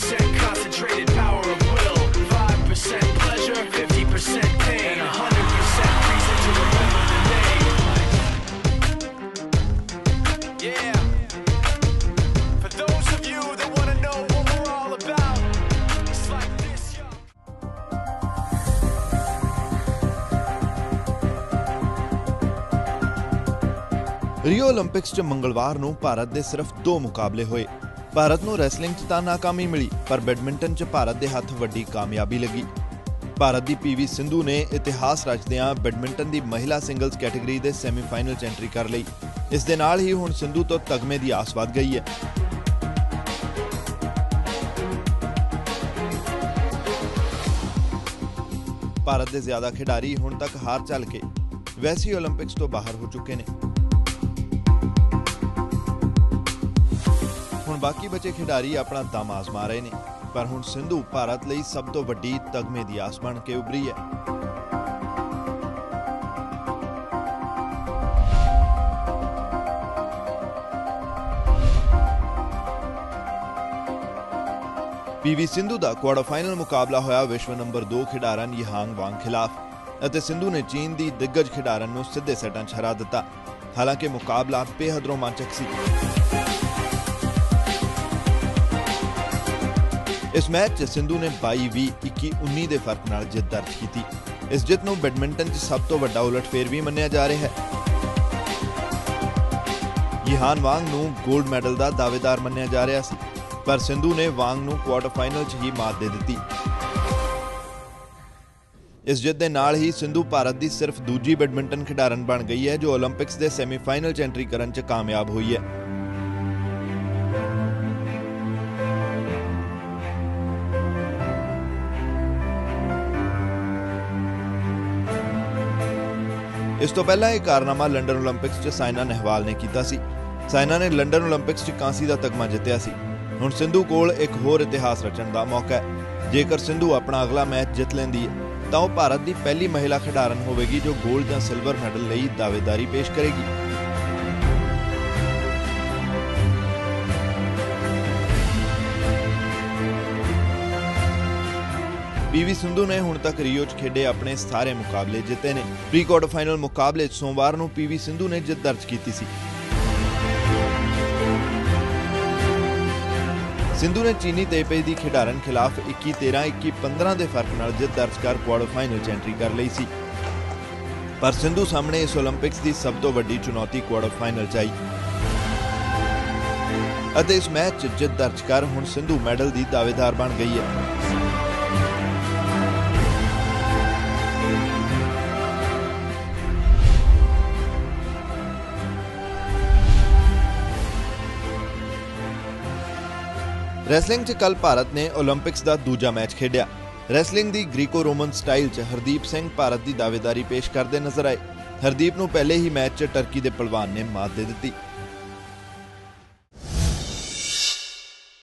5% concentrated power of will, 5% pleasure, 50% pain, and 100% reason to remember the name. Yeah. For those of you that want to know what we're all about, it's like this, y'all. ਰਿਓ 올림픽ਸ 'ਚ ਮੰਗਲਵਾਰ ਨੂੰ ਭਾਰਤ ਦੇ ਸਿਰਫ 2 ਮੁਕਾਬਲੇ ਹੋਏ ਭਾਰਤ ਨੂੰ wrestling 'ਚ ਤਾਂ ਨਾਕਾਮੀ ਮਿਲੀ, ਪਰ ਬੈਡਮਿੰਟਨ 'ਚ ਭਾਰਤ ਦੇ ਹੱਥ ਵੱਡੀ ਕਾਮਯਾਬੀ ਲੱਗੀ। ਭਾਰਤ ਦੀ ਪੀਵੀ ਸਿੰਧੂ ਨੇ ਇਤਿਹਾਸ ਰਚਦਿਆਂ ਬੈਡਮਿੰਟਨ ਦੀ ਮਹਿਲਾ ਸਿੰਗਲਸ ਕੈਟਾਗਰੀ ਦੇ ਸੈਮੀਫਾਈਨਲ 'ਚ ਐਂਟਰੀ ਕਰ ਲਈ। ਇਸ ਦੇ ਨਾਲ ਹੀ ਹੁਣ ਸਿੰਧੂ ਤੋਂ ਤਗਮੇ ਦੀ ਆਸ ਵੱਧ ਗਈ ਹੈ। ਭਾਰਤ ਦੇ ਜ਼ਿਆਦਾ ਖਿਡਾਰੀ ਹੁਣ ਤੱਕ ਹਾਰ ਚੱਲ ਕੇ ਵੈਸੀ 올림픽ਸ ਤੋਂ ਬਾਹਰ ਹੋ ਚੁੱਕੇ ਨੇ। ਬਾਕੀ ਬਚੇ ਖਿਡਾਰੀ ਆਪਣਾ ਦਮ ਆਜ਼ਮਾ ਰਹੇ ਨੇ, ਪਰ ਹੁਣ ਸਿੰਧੂ ਭਾਰਤ ਲਈ ਸਭ ਤੋਂ ਵੱਡੀ ਤਗਮੇ ਦੀ ਆਸ ਬਣ ਕੇ ਉੱਭਰੀ ਹੈ। ਪੀਵੀ ਸਿੰਧੂ ਦਾ ਕੁਆਰਟਰ ਫਾਈਨਲ ਮੁਕਾਬਲਾ ਹੋਇਆ ਵਿਸ਼ਵ ਨੰਬਰ 2 ਖਿਡਾਰਨ ਯਹਾਂਗ ਵਾਂਗ ਖਿਲਾਫ, ਅਤੇ ਸਿੰਧੂ ਨੇ ਚੀਨ ਦੀ ਦਿੱਗਜ ਖਿਡਾਰਨ ਨੂੰ ਸਿੱਧੇ ਸੈੱਟਾਂ 'ਚ ਹਰਾ ਦਿੱਤਾ। ਹਾਲਾਂਕਿ ਮੁਕਾਬਲਾ ਬੇਹੱਦ ਰੋਮਾਂਚਕ ਸੀ। ਇਸ ਮੈਚ 'ਚ ਸਿੰਧੂ ਨੇ 22-20 21-19 ਦੇ ਫ਼ਰਕ ਨਾਲ ਜਿੱਤ ਦਰਜ ਕੀਤੀ। ਇਸ ਜਿੱਤ ਨੂੰ ਬੈਡਮਿੰਟਨ 'ਚ ਸਭ ਤੋਂ ਵੱਡਾ ਉਲਟਫੇਰ ਵੀ ਮੰਨਿਆ ਜਾ ਰਿਹਾ ਹੈ। ਯਿਹਾਨ ਵਾਂਗ ਨੂੰ 골ਡ ਮੈਡਲ ਦਾ ਦਾਅਵੇਦਾਰ ਮੰਨਿਆ ਜਾ ਰਿਹਾ ਸੀ, ਪਰ ਸਿੰਧੂ ਨੇ ਵਾਂਗ ਨੂੰ ਕੁਆਟਰ ਫਾਈਨਲ 'ਚ ਹੀ ਮਾਤ ਦੇ ਦਿੱਤੀ। ਇਸ ਜਿੱਤ ਦੇ ਨਾਲ ਹੀ ਸਿੰਧੂ ਭਾਰਤ ਦੀ ਸਿਰਫ ਦੂਜੀ ਬੈਡਮਿੰਟਨ ਖਿਡਾਰਨ ਬਣ ਗਈ ਹੈ, ਜੋ 올림픽ਸ ਦੇ ਸੈਮੀਫਾਈਨਲ 'ਚ ਐਂਟਰੀ ਕਰਨ 'ਚ ਕਾਮਯਾਬ ਹੋਈ ਹੈ। ਇਸ ਤੋਂ ਪਹਿਲਾਂ ਇਹ ਕਾਰਨਾਮਾ ਲੰਡਨ 올림픽ਸ 'ਚ ਸਾਇਨਾ ਨਹਿਵਾਲ ਨੇ ਕੀਤਾ ਸੀ। ਸਾਇਨਾ ਨੇ ਲੰਡਨ 올림픽ਸ 'ਚ ਕਾਂਸੀ ਦਾ ਤਗਮਾ ਜਿੱਤਿਆ ਸੀ। ਹੁਣ ਸਿੰਧੂ ਕੋਲ ਇੱਕ ਹੋਰ ਇਤਿਹਾਸ ਰਚਣ ਦਾ ਮੌਕਾ ਹੈ। ਜੇਕਰ ਸਿੰਧੂ ਆਪਣਾ ਅਗਲਾ ਮੈਚ ਜਿੱਤ ਲੈਂਦੀ ਹੈ, ਤਾਂ ਉਹ ਭਾਰਤ ਦੀ ਪਹਿਲੀ ਮਹਿਲਾ ਖਿਡਾਰਨ ਹੋਵੇਗੀ ਜੋ 골ਡ ਜਾਂ ਸਿਲਵਰ ਮੈਡਲ ਲਈ ਦਾਅਵੇਦਾਰੀ ਪੇਸ਼ ਕਰੇਗੀ। ਪੀਵੀ ਸਿੰਧੂ ਨੇ ਹੁਣ ਤੱਕ ਰੀਓ 'ਚ ਖੇਡੇ ਆਪਣੇ ਸਾਰੇ ਮੁਕਾਬਲੇ ਜਿੱਤੇ ਨੇ। ਪ੍ਰੀ-ਕੁਆਰਟਰ ਫਾਈਨਲ ਮੁਕਾਬਲੇ 'ਚ ਸੋਮਵਾਰ ਨੂੰ ਪੀਵੀ ਸਿੰਧੂ ਨੇ ਜਿੱਤ ਦਰਜ ਕੀਤੀ ਸੀ। ਸਿੰਧੂ ਨੇ ਚੀਨੀ ਤੇਪੇ ਦੀ ਖਿਡਾਰਨ ਖਿਲਾਫ 21-13 21-15 ਦੇ ਫ਼ਰਕ ਨਾਲ ਜਿੱਤ ਦਰਜ ਕਰ ਕੁਆਰਟਰ ਫਾਈਨਲ 'ਚ ਐਂਟਰੀ ਕਰ ਲਈ ਸੀ। ਪਰ ਸਿੰਧੂ ਸਾਹਮਣੇ ਇਸ 올림픽ਸ ਦੀ ਸਭ ਤੋਂ ਵੱਡੀ ਚੁਣੌਤੀ ਕੁਆਰਟਰ ਫਾਈਨਲ 'ਚ ਆਈ। ਅਤੇ ਇਸ ਮੈਚ 'ਚ ਜਿੱਤ ਦਰਜ ਕਰ ਹੁਣ ਸਿੰਧੂ ਮੈਡਲ ਦੀ ਦਾਅਵੇਦਾਰ ਬਣ ਗਈ ਹੈ। ਰੈਸਲਿੰਗ 'ਚ ਕੱਲ ਭਾਰਤ ਨੇ 올림픽ਸ ਦਾ ਦੂਜਾ ਮੈਚ ਖੇਡਿਆ। ਰੈਸਲਿੰਗ ਦੀ ਗ੍ਰੀਕੋ ਰੋਮਨ ਸਟਾਈਲ 'ਚ ਹਰਦੀਪ ਸਿੰਘ ਭਾਰਤ ਦੀ ਦਾਅਵੇਦਾਰੀ ਪੇਸ਼ ਕਰਦੇ ਨਜ਼ਰ ਆਏ। ਹਰਦੀਪ ਨੂੰ ਪਹਿਲੇ ਹੀ ਮੈਚ 'ਚ ਟਰਕੀ ਦੇ ਪਹਿਲਵਾਨ ਨੇ ਮਾਤ ਦੇ ਦਿੱਤੀ।